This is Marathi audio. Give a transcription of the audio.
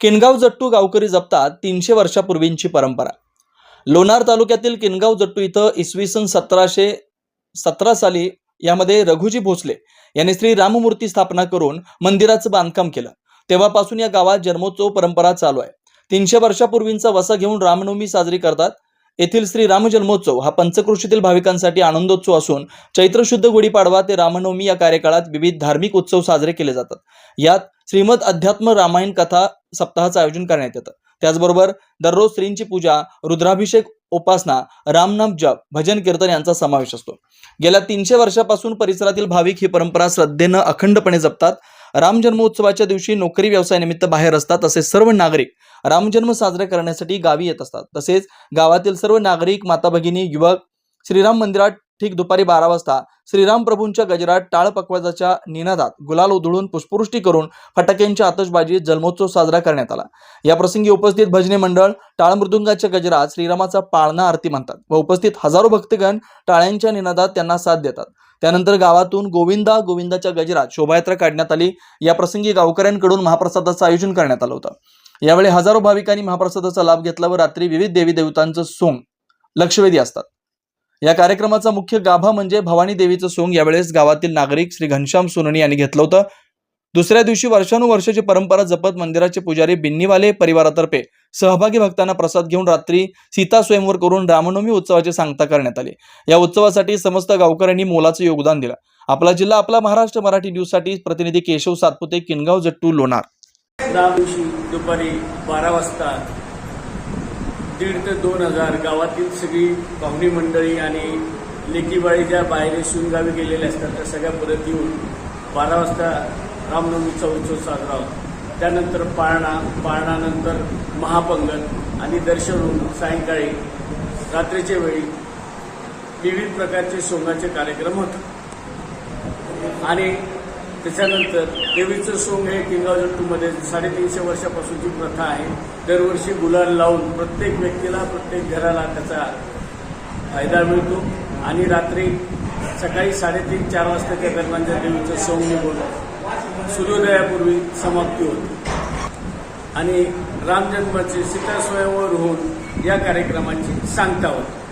किनगाव जट्टू गावकरी जपतात तीनशे वर्षापूर्वींची परंपरा. लोणार तालुक्यातील किनगाव जट्टू इथं इसवी सन सतराशे सतरा साली यामध्ये रघुजी भोसले यांनी श्री राममूर्ती स्थापना करून मंदिराचं बांधकाम केलं. तेव्हापासून या गावात जन्मोत्सव परंपरा चालू आहे. तीनशे वर्षापूर्वींचा वसा घेऊन रामनवमी साजरी करतात. येथील श्री राम जन्मोत्सव हा पंचकृषीतील भाविकांसाठी आनंदोत्सव असून चैत्रशुद्ध गुढीपाडवा ते रामनवमी या कार्यकाळात विविध धार्मिक उत्सव साजरे केले जातात. यात श्रीमद अध्यात्म रामायण कथा सप्ताहाचं आयोजन करण्यात येतं. त्याचबरोबर दररोज श्रींची पूजा रुद्राभिषेक उपासना रामनाम जप भजन कीर्तन यांचा समावेश असतो. गेल्या तीनशे वर्षापासून परिसरातील भाविक ही परंपरा श्रद्धेनं अखंडपणे जपतात. राम जन्मोत्सवाच्या दिवशी नोकरी व्यवसायानिमित्त बाहेर असतात तसेच सर्व नागरिक रामजन्म साजरे करण्यासाठी गावी येत असतात. तसेच गावातील सर्व नागरिक माता भगिनी युवक श्रीराम मंदिरात ठीक दुपारी बारा वाजता श्रीराम प्रभूंच्या गजरात टाळ पकवाजाच्या निनादात गुलाल उधळून पुष्पवृष्टी करून फटाक्यांच्या आतषबाजीत जन्मोत्सव साजरा करण्यात आला. या प्रसंगी उपस्थित भजनी मंडळ टाळ मृदुंगाच्या गजरात श्रीरामाचा पाळणा आरती म्हणतात व उपस्थित हजारो भक्तगण टाळ्यांच्या निनादात त्यांना साथ देतात. त्यानंतर गावातून गोविंदा गोविंदाच्या गजरात शोभायात्रा काढण्यात आली. या प्रसंगी गावकऱ्यांकडून महाप्रसादाचं आयोजन करण्यात आलं होतं. यावेळी हजारो भाविकांनी महाप्रसादाचा लाभ घेतला व रात्री विविध देवी देवतांचं सोंग लक्षवेधी असतात. या कार्यक्रमाचा मुख्य गाभा म्हणजे भवानी देवीचं सोंग. यावेळेस गावातील नागरिक श्री घनश्याम सोनणी यांनी घेतलं होतं. दुसऱ्या दिवशी वर्षानुवर्षाची परंपरा जपत मंदिराचे पुजारी बिन्नीवाले परिवारातर्फे सहभागी भक्तांना प्रसाद घेऊन रात्री सीता स्वयंवर करून रामनवमी उत्सवाची सांगता करण्यात आली. या उत्सवासाठी समस्त गावकऱ्यांनी मोलाचं योगदान दिलं. आपला जिल्हा आपला महाराष्ट्र मराठी न्यूजसाठी प्रतिनिधी केशव सातपुते किनगाव जट्टू लोणार. दुपारी बारा वाजता दीड ते दोन हजार गावातील सगळी पाहुणी मंडळी आणि लेकीबाळी ज्या बाहेर शिवगावी गेलेल्या असतात त्या सगळ्या परत येऊन बारा वाजता रामनवमीचा उत्सव साजरा होतो. त्यानंतर पाळणा पाळणानंतर महापंगत आणि दर्शन होऊन सायंकाळी रात्रीच्या वेळी विविध प्रकारचे सोंगाचे कार्यक्रम होतात. आणि त्याच्यानंतर देवीचं सोंग हे किंगाव साडेतीनशे वर्षापासूनची प्रथा आहे. दरवर्षी गुलाल लावून प्रत्येक व्यक्तीला प्रत्येक घराला त्याचा फायदा मिळतो. आणि रात्री सकाळी साडेतीन चार वाजताच्या दरम्यानच्या देवीचं सोंग निघून सूर्योदयापूर्वी समाप्ती होते. आणि रामजन्माचे सीता स्वयंवर होऊन या कार्यक्रमांची सांगता होती.